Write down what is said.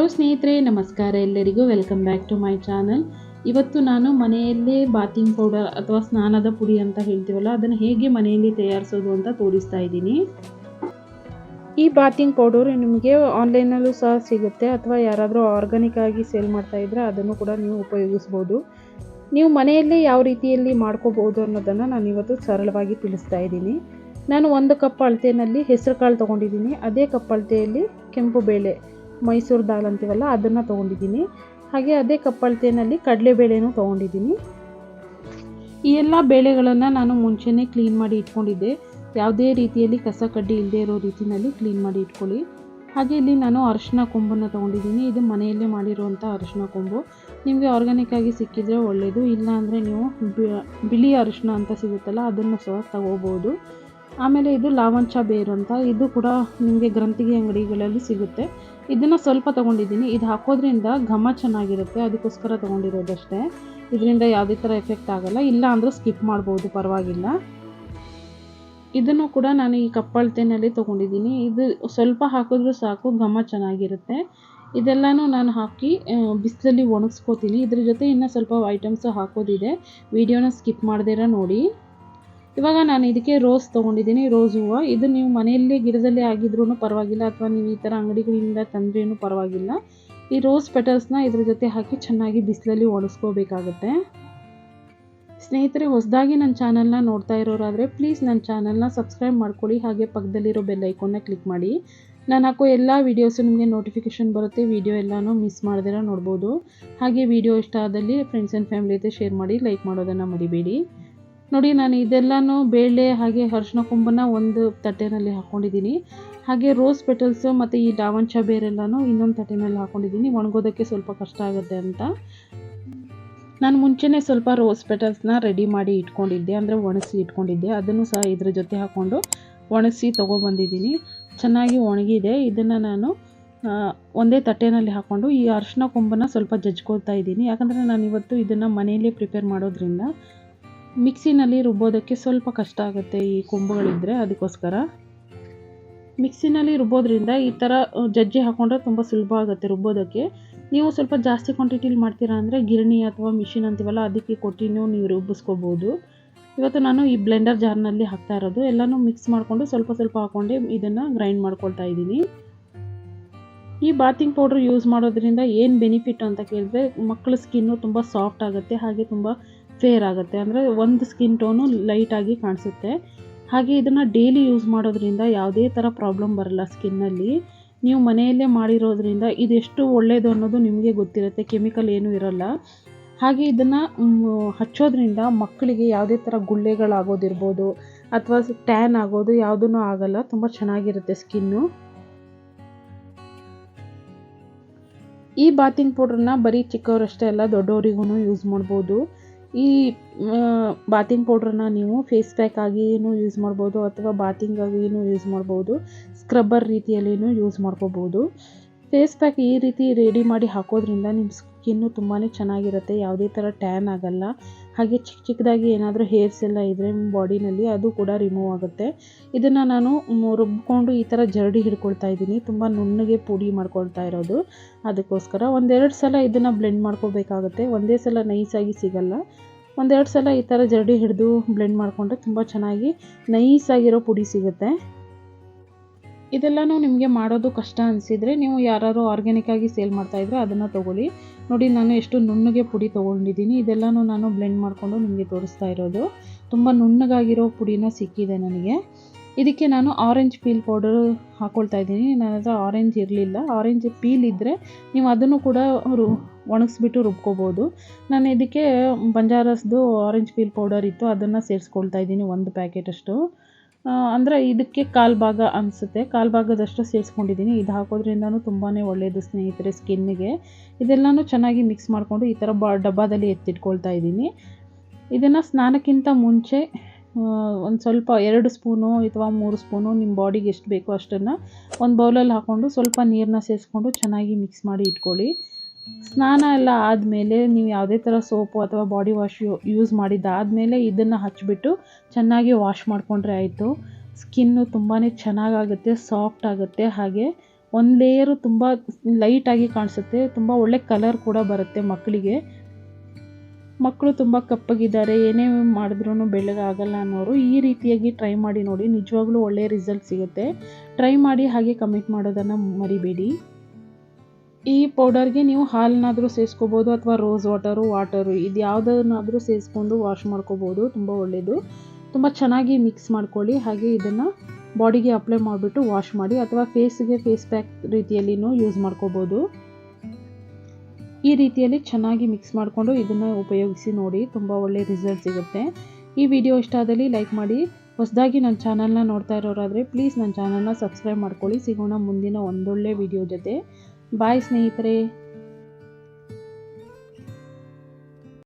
Hello ಸ್ನೇಹಿತರೆ, ನಮಸ್ಕಾರ ಎಲ್ಲರಿಗೂ. Welcome back to my channel ಇವತ್ತು ನಾನು ಮನೆಯಲ್ಲೇ ಬಾತಿಂಗ್ ಪೌಡರ್ ಅಥವಾ ಸ್ನಾನದ ಪುಡಿ ಅಂತ ಹೇಳ್ತೀವಲ್ಲ, ಅದನ್ನು ಹೇಗೆ ಮನೆಯಲ್ಲಿ ತಯಾರಿಸೋದು ಅಂತ ತೋರಿಸ್ತಾ ಇದ್ದೀನಿ. ಈ ಬಾತಿಂಗ್ ಪೌಡರ್ ನಿಮಗೆ ಆನ್ಲೈನಲ್ಲೂ ಸಹ ಸಿಗುತ್ತೆ, ಅಥವಾ ಯಾರಾದರೂ ಆರ್ಗಾನಿಕ್ ಆಗಿ ಸೇಲ್ ಮಾಡ್ತಾ ಇದ್ದರೆ ಅದನ್ನು ಕೂಡ ನೀವು ಉಪಯೋಗಿಸ್ಬೋದು. ನೀವು ಮನೆಯಲ್ಲೇ ಯಾವ ರೀತಿಯಲ್ಲಿ ಮಾಡ್ಕೋಬೋದು ಅನ್ನೋದನ್ನು ನಾನು ಇವತ್ತು ಸರಳವಾಗಿ ತಿಳಿಸ್ತಾ ಇದ್ದೀನಿ. ನಾನು ಒಂದು ಕಪ್ ಅಳತೆಯಲ್ಲಿ ಹೆಸರು ಕಾಳು ತೊಗೊಂಡಿದ್ದೀನಿ. ಅದೇ ಕಪ್ ಅಳತೆಯಲ್ಲಿ ಕೆಂಪು ಬೇಳೆ. ಮೈಸೂರು ದಾಲ್ ಅಂತೀವಲ್ಲ, ಅದನ್ನು ತೊಗೊಂಡಿದ್ದೀನಿ. ಹಾಗೆ ಅದೇ ಕಪ್ಪಳತೆಯಲ್ಲಿ ಕಡಲೆ ಕಡಲೆಬೇಳೆನೂ ತೊಗೊಂಡಿದ್ದೀನಿ. ಈ ಎಲ್ಲ ಬೇಳೆಗಳನ್ನು ನಾನು ಮುಂಚೆನೇ ಕ್ಲೀನ್ ಮಾಡಿ ಇಟ್ಕೊಂಡಿದ್ದೆ. ಯಾವುದೇ ರೀತಿಯಲ್ಲಿ ಕಸ ಕಡ್ಡಿ ಇಲ್ಲದೆ ಇರೋ ರೀತಿಯಲ್ಲಿ ಕ್ಲೀನ್ ಮಾಡಿ ಇಟ್ಕೊಳ್ಳಿ. ಹಾಗೆ ಇಲ್ಲಿ ನಾನು ಅರಶಿನ ಕೊಂಬನ್ನು ತೊಗೊಂಡಿದ್ದೀನಿ. ಇದು ಮನೆಯಲ್ಲೇ ಮಾಡಿರುವಂಥ ಅರಶಿನ ಕೊಂಬು. ನಿಮಗೆ ಆರ್ಗ್ಯಾನಿಕ್ ಆಗಿ ಸಿಕ್ಕಿದರೆ ಒಳ್ಳೆಯದು ಇಲ್ಲ ಅಂದರೆ ನೀವು ಬಿಳಿ ಅರಶಿನ ಅಂತ ಸಿಗುತ್ತಲ್ಲ, ಅದನ್ನು ಸಹ ತಗೋಬೋದು. ಆಮೇಲೆ ಇದು ಲಾವಂಚ ಬೇರು ಅಂತ. ಇದು ಕೂಡ ನಿಮಗೆ ಗ್ರಂಥಿಗೆ ಅಂಗಡಿಗಳಲ್ಲಿ ಸಿಗುತ್ತೆ. ಇದನ್ನು ಸ್ವಲ್ಪ ತೊಗೊಂಡಿದ್ದೀನಿ. ಇದು ಹಾಕೋದ್ರಿಂದ ಘಮ ಚೆನ್ನಾಗಿರುತ್ತೆ. ಅದಕ್ಕೋಸ್ಕರ ತೊಗೊಂಡಿರೋದಷ್ಟೇ. ಇದರಿಂದ ಯಾವುದೇ ಥರ ಎಫೆಕ್ಟ್ ಆಗಲ್ಲ. ಇಲ್ಲ ಅಂದರೂ ಸ್ಕಿಪ್ ಮಾಡ್ಬೋದು, ಪರವಾಗಿಲ್ಲ. ಇದನ್ನು ಕೂಡ ನಾನು ಈ ಕಪ್ಪಳ್ತೆನಲ್ಲಿ ತೊಗೊಂಡಿದ್ದೀನಿ. ಇದು ಸ್ವಲ್ಪ ಹಾಕಿದ್ರೂ ಸಾಕು, ಘಮ ಚೆನ್ನಾಗಿರುತ್ತೆ. ಇದೆಲ್ಲನೂ ನಾನು ಹಾಕಿ ಬಿಸಿಲಲ್ಲಿ ಒಣಗಿಸ್ಕೋತೀನಿ. ಇದ್ರ ಜೊತೆ ಇನ್ನೂ ಸ್ವಲ್ಪ ಐಟಮ್ಸು ಹಾಕೋದಿದೆ. ವಿಡಿಯೋನ ಸ್ಕಿಪ್ ಮಾಡ್ದಿರ ನೋಡಿ. ಇವಾಗ ನಾನು ಇದಕ್ಕೆ ರೋಸ್ ತೊಗೊಂಡಿದ್ದೀನಿ, ರೋಸ್ ಹೂವು. ಇದು ನೀವು ಮನೆಯಲ್ಲೇ ಗಿಡದಲ್ಲಿ ಆಗಿದ್ರೂ ಪರವಾಗಿಲ್ಲ, ಅಥವಾ ನೀವು ಈ ಥರ ಅಂಗಡಿಗಳಿಂದ ತಂದ್ರೇನು ಪರವಾಗಿಲ್ಲ. ಈ ರೋಸ್ ಪೆಟಲ್ಸ್ನ ಇದ್ರ ಜೊತೆ ಹಾಕಿ ಚೆನ್ನಾಗಿ ಬಿಸಿಲಲ್ಲಿ ಒಣಸ್ಕೋಬೇಕಾಗುತ್ತೆ. ಸ್ನೇಹಿತರೆ, ಹೊಸದಾಗಿ ನನ್ನ ಚಾನಲ್ನ ನೋಡ್ತಾ ಇರೋರಾದರೆ ಪ್ಲೀಸ್ ನನ್ನ ಚಾನಲ್ನ ಸಬ್ಸ್ಕ್ರೈಬ್ ಮಾಡ್ಕೊಳ್ಳಿ, ಹಾಗೆ ಪಕ್ಕದಲ್ಲಿರೋ ಬೆಲ್ ಐಕೋನ್ನ ಕ್ಲಿಕ್ ಮಾಡಿ. ನಾನು ಹಾಕೋ ಎಲ್ಲ ವೀಡಿಯೋಸು ನಿಮಗೆ ನೋಟಿಫಿಕೇಷನ್ ಬರುತ್ತೆ, ವೀಡಿಯೋ ಎಲ್ಲನೂ ಮಿಸ್ ಮಾಡ್ದಿರ ನೋಡ್ಬೋದು. ಹಾಗೆ ವೀಡಿಯೋ ಇಷ್ಟ ಆದಲ್ಲಿ ಫ್ರೆಂಡ್ಸ್ ಆ್ಯಂಡ್ ಫ್ಯಾಮಿಲಿ ಜೊತೆ ಶೇರ್ ಮಾಡಿ ಲೈಕ್ ಮಾಡೋದನ್ನು ಮರಿಬೇಡಿ. ನೋಡಿ, ನಾನು ಇದೆಲ್ಲನೂ ಬೇಳೆ ಹಾಗೆ ಅರಿಶಿನ ಕುಂಬನ ಒಂದು ತಟ್ಟೆನಲ್ಲಿ ಹಾಕ್ಕೊಂಡಿದ್ದೀನಿ ಹಾಗೆ ರೋಸ್ ಪೆಟಲ್ಸು ಮತ್ತು ಈ ಲಾವಂಚ ಬೇರೆಲ್ಲನೂ ಇನ್ನೊಂದು ತಟ್ಟೆನಲ್ಲಿ ಹಾಕ್ಕೊಂಡಿದ್ದೀನಿ ಒಣಗೋದಕ್ಕೆ ಸ್ವಲ್ಪ ಕಷ್ಟ ಆಗುತ್ತೆ ಅಂತ. ನಾನು ಮುಂಚೆನೇ ಸ್ವಲ್ಪ ರೋಸ್ ಪೆಟಲ್ಸ್ನ ರೆಡಿ ಮಾಡಿ ಇಟ್ಕೊಂಡಿದ್ದೆ, ಅಂದರೆ ಒಣಸಿ ಇಟ್ಕೊಂಡಿದ್ದೆ. ಅದನ್ನು ಸಹ ಇದ್ರ ಜೊತೆ ಹಾಕ್ಕೊಂಡು ಒಣಗಿಸಿ ತೊಗೊಬಂದಿದ್ದೀನಿ. ಚೆನ್ನಾಗಿ ಒಣಗಿದೆ. ಇದನ್ನು ನಾನು ಒಂದೇ ತಟ್ಟೆನಲ್ಲಿ ಹಾಕ್ಕೊಂಡು ಈ ಅರಿಶಿನ ಕೊಂಬನ್ನು ಸ್ವಲ್ಪ ಜಜ್ಕೊಳ್ತಾ ಇದ್ದೀನಿ. ಯಾಕಂದರೆ ನಾನು ಇವತ್ತು ಇದನ್ನು ಮನೆಯಲ್ಲೇ ಪ್ರಿಪೇರ್ ಮಾಡೋದ್ರಿಂದ ಮಿಕ್ಸಿನಲ್ಲಿ ರುಬ್ಬೋದಕ್ಕೆ ಸ್ವಲ್ಪ ಕಷ್ಟ ಆಗುತ್ತೆ ಈ ಕೊಂಬುಗಳಿದ್ದರೆ ಅದಕ್ಕೋಸ್ಕರ. ಮಿಕ್ಸಿನಲ್ಲಿ ರುಬ್ಬೋದ್ರಿಂದ ಈ ಥರ ಜಜ್ಜಿ ಹಾಕೊಂಡ್ರೆ ತುಂಬ ಸುಲಭ ಆಗುತ್ತೆ ರುಬ್ಬೋದಕ್ಕೆ. ನೀವು ಸ್ವಲ್ಪ ಜಾಸ್ತಿ ಕ್ವಾಂಟಿಟಿಲಿ ಮಾಡ್ತೀರಾ ಅಂದರೆ ಗಿರಣಿ ಅಥವಾ ಮಿಷಿನ್ ಅಂತೀವಲ್ಲ ಅದಕ್ಕೆ ಕೊಟ್ಟಿನೂ ನೀವು ರುಬ್ಬಿಸ್ಕೋಬೋದು. ಇವತ್ತು ನಾನು ಈ ಬ್ಲೆಂಡರ್ ಜಾರ್ನಲ್ಲಿ ಹಾಕ್ತಾ ಇರೋದು. ಎಲ್ಲನೂ ಮಿಕ್ಸ್ ಮಾಡಿಕೊಂಡು ಸ್ವಲ್ಪ ಸ್ವಲ್ಪ ಹಾಕ್ಕೊಂಡು ಇದನ್ನು ಗ್ರೈಂಡ್ ಮಾಡ್ಕೊಳ್ತಾ ಇದ್ದೀನಿ. ಈ ಬಾತಿಂಗ್ ಪೌಡ್ರ್ ಯೂಸ್ ಮಾಡೋದ್ರಿಂದ ಏನು ಬೆನಿಫಿಟ್ ಅಂತ ಕೇಳಿದ್ರೆ ಮಕ್ಕಳ ಸ್ಕಿನ್ನು ತುಂಬ ಸಾಫ್ಟ್ ಆಗುತ್ತೆ, ಹಾಗೆ ತುಂಬ ಫೇರ್ ಆಗುತ್ತೆ. ಅಂದರೆ ಒಂದು ಸ್ಕಿನ್ ಟೋನು ಲೈಟಾಗಿ ಕಾಣಿಸುತ್ತೆ. ಹಾಗೆ ಇದನ್ನು ಡೈಲಿ ಯೂಸ್ ಮಾಡೋದ್ರಿಂದ ಯಾವುದೇ ಥರ ಪ್ರಾಬ್ಲಮ್ ಬರಲ್ಲ ಸ್ಕಿನ್ನಲ್ಲಿ. ನೀವು ಮನೆಯಲ್ಲೇ ಮಾಡಿರೋದ್ರಿಂದ ಇದೆಷ್ಟು ಒಳ್ಳೆಯದು ಅನ್ನೋದು ನಿಮಗೆ ಗೊತ್ತಿರುತ್ತೆ. ಕೆಮಿಕಲ್ ಏನೂ ಇರಲ್ಲ. ಹಾಗೆ ಇದನ್ನು ಹಚ್ಚೋದ್ರಿಂದ ಮಕ್ಕಳಿಗೆ ಯಾವುದೇ ಥರ ಗುಳ್ಳೆಗಳಾಗೋದಿರ್ಬೋದು ಅಥವಾ ಟ್ಯಾನ್ ಆಗೋದು ಯಾವುದೂ ಆಗಲ್ಲ. ತುಂಬ ಚೆನ್ನಾಗಿರುತ್ತೆ ಸ್ಕಿನ್ನು. ಈ ಬಾತಿಂಗ್ ಪೌಡ್ರನ್ನ ಬರೀ ಚಿಕ್ಕವರಷ್ಟೇ ಅಲ್ಲ ದೊಡ್ಡವರಿಗೂ ಯೂಸ್ ಮಾಡ್ಬೋದು. ಈ ಬಾತಿಂಗ್ ಪೌಡ್ರನ್ನ ನೀವು ಫೇಸ್ ಪ್ಯಾಕ್ ಆಗಿಯೂ ಯೂಸ್ ಮಾಡ್ಬೋದು ಅಥವಾ ಬಾತಿಂಗ್ ಆಗಿಯೂ ಯೂಸ್ ಮಾಡ್ಬೋದು. ಸ್ಕ್ರಬ್ಬರ್ ರೀತಿಯಲ್ಲಿಯೂ ಯೂಸ್ ಮಾಡ್ಕೋಬೋದು. ಫೇಸ್ ಪ್ಯಾಕ್ ಈ ರೀತಿ ರೆಡಿ ಮಾಡಿ ಹಾಕೋದ್ರಿಂದ ನಿಮ್ಮ ಸ್ಕಿನ್ನು ತುಂಬಾ ಚೆನ್ನಾಗಿರುತ್ತೆ, ಯಾವುದೇ ಥರ ಟ್ಯಾನ್ ಆಗಲ್ಲ. ಹಾಗೆ ಚಿಕ್ಕ ಚಿಕ್ಕದಾಗಿ ಏನಾದರೂ ಹೇರ್ಸ್ ಎಲ್ಲ ಇದ್ದರೆ ನಿಮ್ಮ ಬಾಡಿನಲ್ಲಿ ಅದು ಕೂಡ ರಿಮೂವ್ ಆಗುತ್ತೆ. ಇದನ್ನು ನಾನು ರುಬ್ಕೊಂಡು ಈ ಥರ ಜರಡಿ ಹಿಡ್ಕೊಳ್ತಾ ಇದ್ದೀನಿ. ತುಂಬ ನುಣ್ಣಗೆ ಪುಡಿ ಮಾಡ್ಕೊಳ್ತಾ ಇರೋದು. ಅದಕ್ಕೋಸ್ಕರ ಒಂದೆರಡು ಸಲ ಇದನ್ನು ಬ್ಲೆಂಡ್ ಮಾಡ್ಕೋಬೇಕಾಗುತ್ತೆ. ಒಂದೇ ಸಲ ನೈಸಾಗಿ ಸಿಗಲ್ಲ. ಒಂದೆರಡು ಸಲ ಈ ಥರ ಜರಡಿ ಹಿಡಿದು ಬ್ಲೆಂಡ್ ಮಾಡಿಕೊಂಡ್ರೆ ತುಂಬ ಚೆನ್ನಾಗಿ ನೈಸಾಗಿರೋ ಪುಡಿ ಸಿಗುತ್ತೆ. ಇದೆಲ್ಲನೂ ನಿಮಗೆ ಮಾಡೋದು ಕಷ್ಟ ಅನಿಸಿದರೆ ನೀವು ಯಾರು ಆರ್ಗ್ಯಾನಿಕ್ಕಾಗಿ ಸೇಲ್ ಮಾಡ್ತಾಯಿದ್ರೆ ಅದನ್ನು ತೊಗೊಳ್ಳಿ. ನೋಡಿ, ನಾನು ಎಷ್ಟು ನುಣ್ಣಗೆ ಪುಡಿ ತೊಗೊಂಡಿದ್ದೀನಿ. ಇದೆಲ್ಲನೂ ನಾನು ಬ್ಲೆಂಡ್ ಮಾಡಿಕೊಂಡು ನಿಮಗೆ ತೋರಿಸ್ತಾ ಇರೋದು. ತುಂಬ ನುಣ್ಣಗಾಗಿರೋ ಪುಡಿನ ಸಿಕ್ಕಿದೆ ನನಗೆ. ಇದಕ್ಕೆ ನಾನು ಆರೆಂಜ್ ಪೀಲ್ ಪೌಡರ್ ಹಾಕ್ಕೊಳ್ತಾ ಇದ್ದೀನಿ. ನನ್ನ ಹತ್ರ ಆರೆಂಜ್ ಇರಲಿಲ್ಲ. ಆರೆಂಜ್ ಪೀಲ್ ಇದ್ದರೆ ನೀವು ಅದನ್ನು ಕೂಡ ರು, ಒಣಗಿಸ್ಬಿಟ್ಟು ರುಬ್ಕೋಬೋದು. ನಾನು ಇದಕ್ಕೆ ಬಂಜಾರಸ್ದು ಆರೆಂಜ್ ಪೀಲ್ ಪೌಡರ್ ಇತ್ತು, ಅದನ್ನು ಸೇರಿಸ್ಕೊಳ್ತಾ ಇದ್ದೀನಿ ಒಂದು ಪ್ಯಾಕೆಟಷ್ಟು ಅಂದರೆ ಇದಕ್ಕೆ ಕಾಲು ಭಾಗ ಅನಿಸುತ್ತೆ. ಕಾಲು ಭಾಗದಷ್ಟು ಸೇರಿಸ್ಕೊಂಡಿದ್ದೀನಿ. ಇದು ಹಾಕೋದ್ರಿಂದನೂ ತುಂಬಾ ಒಳ್ಳೆಯದು ಸ್ನೇಹಿತರೆ ಸ್ಕಿನ್ನಿಗೆ. ಇದೆಲ್ಲನೂ ಚೆನ್ನಾಗಿ ಮಿಕ್ಸ್ ಮಾಡಿಕೊಂಡು ಈ ಥರ ಬಾ, ಡಬ್ಬಾದಲ್ಲಿ ಎತ್ತಿಟ್ಕೊಳ್ತಾ ಇದ್ದೀನಿ. ಇದನ್ನು ಸ್ನಾನಕ್ಕಿಂತ ಮುಂಚೆ ಒಂದು ಸ್ವಲ್ಪ ಎರಡು ಸ್ಪೂನು ಅಥವಾ ಮೂರು ಸ್ಪೂನು ನಿಮ್ಮ ಬಾಡಿಗೆ ಎಷ್ಟು ಬೇಕೋ ಅಷ್ಟನ್ನು ಒಂದು ಬೌಲಲ್ಲಿ ಹಾಕ್ಕೊಂಡು ಸ್ವಲ್ಪ ನೀರನ್ನ ಸೇರಿಸ್ಕೊಂಡು ಚೆನ್ನಾಗಿ ಮಿಕ್ಸ್ ಮಾಡಿ ಇಟ್ಕೊಳ್ಳಿ. ಸ್ನಾನ ಎಲ್ಲ ಆದಮೇಲೆ ನೀವು ಯಾವುದೇ ಥರ ಸೋಪು ಅಥವಾ ಬಾಡಿ ವಾಶ್ ಯೂಸ್ ಮಾಡಿದ್ದಾದಮೇಲೆ ಇದನ್ನು ಹಚ್ಚಿಬಿಟ್ಟು ಚೆನ್ನಾಗಿ ವಾಶ್ ಮಾಡಿಕೊಂಡ್ರೆ ಆಯಿತು. ಸ್ಕಿನ್ನು ತುಂಬಾ ಚೆನ್ನಾಗಾಗುತ್ತೆ, ಸಾಫ್ಟ್ ಆಗುತ್ತೆ. ಹಾಗೆ ಒಂದು ಲೇಯರು ತುಂಬ ಲೈಟಾಗಿ ಕಾಣಿಸುತ್ತೆ. ತುಂಬ ಒಳ್ಳೆ ಕಲರ್ ಕೂಡ ಬರುತ್ತೆ ಮಕ್ಕಳಿಗೆ. ಮಕ್ಕಳು ತುಂಬ ಕಪ್ಪಗಿದ್ದಾರೆ, ಏನೇ ಮಾಡಿದ್ರೂ ಬೆಳ್ಳಗಾಗಲ್ಲ ಅನ್ನೋರು ಈ ರೀತಿಯಾಗಿ ಟ್ರೈ ಮಾಡಿ ನೋಡಿ. ನಿಜವಾಗ್ಲೂ ಒಳ್ಳೆಯ ರಿಸಲ್ಟ್ ಸಿಗುತ್ತೆ. ಟ್ರೈ ಮಾಡಿ ಹಾಗೆ ಕಮೆಂಟ್ ಮಾಡೋದನ್ನು ಮರಿಬೇಡಿ. ಈ ಪೌಡರ್ಗೆ ನೀವು ಹಾಲನ್ನಾದರೂ ಸೇರಿಸ್ಕೋಬೋದು ಅಥವಾ ರೋಸ್ ವಾಟರು ವಾಟರು ಇದು ಯಾವುದನ್ನಾದರೂ ಸೇರಿಸ್ಕೊಂಡು ವಾಶ್ ಮಾಡ್ಕೋಬೋದು, ತುಂಬ ಒಳ್ಳೆಯದು ತುಂಬ ಚೆನ್ನಾಗಿ ಮಿಕ್ಸ್ ಮಾಡ್ಕೊಳ್ಳಿ, ಹಾಗೆ ಇದನ್ನು ಬಾಡಿಗೆ ಅಪ್ಲೈ ಮಾಡಿಬಿಟ್ಟು ವಾಶ್ ಮಾಡಿ ಅಥವಾ ಫೇಸ್ಗೆ ಫೇಸ್ ಪ್ಯಾಕ್ ರೀತಿಯಲ್ಲಿನೂ ಯೂಸ್ ಮಾಡ್ಕೋಬೋದು. ಈ ರೀತಿಯಲ್ಲಿ ಚೆನ್ನಾಗಿ ಮಿಕ್ಸ್ ಮಾಡಿಕೊಂಡು ಇದನ್ನು ಉಪಯೋಗಿಸಿ ನೋಡಿ ತುಂಬ ಒಳ್ಳೆ ರಿಸಲ್ಟ್ ಸಿಗುತ್ತೆ. ಈ ವಿಡಿಯೋ ಇಷ್ಟ ಆದಲ್ಲಿ ಲೈಕ್ ಮಾಡಿ. ಹೊಸದಾಗಿ ನನ್ನ ಚಾನಲ್ನ ನೋಡ್ತಾ ಇರೋರಾದರೆ ಪ್ಲೀಸ್ ನನ್ನ ಚಾನಲ್ನ ಸಬ್ಸ್ಕ್ರೈಬ್ ಮಾಡ್ಕೊಳ್ಳಿ. ಸಿಗೋಣ ಮುಂದಿನ ಒಂದೊಳ್ಳೆ ವಿಡಿಯೋ ಜೊತೆ. ಬಾಯ್ ಸ್ನೇಹಿತರೆ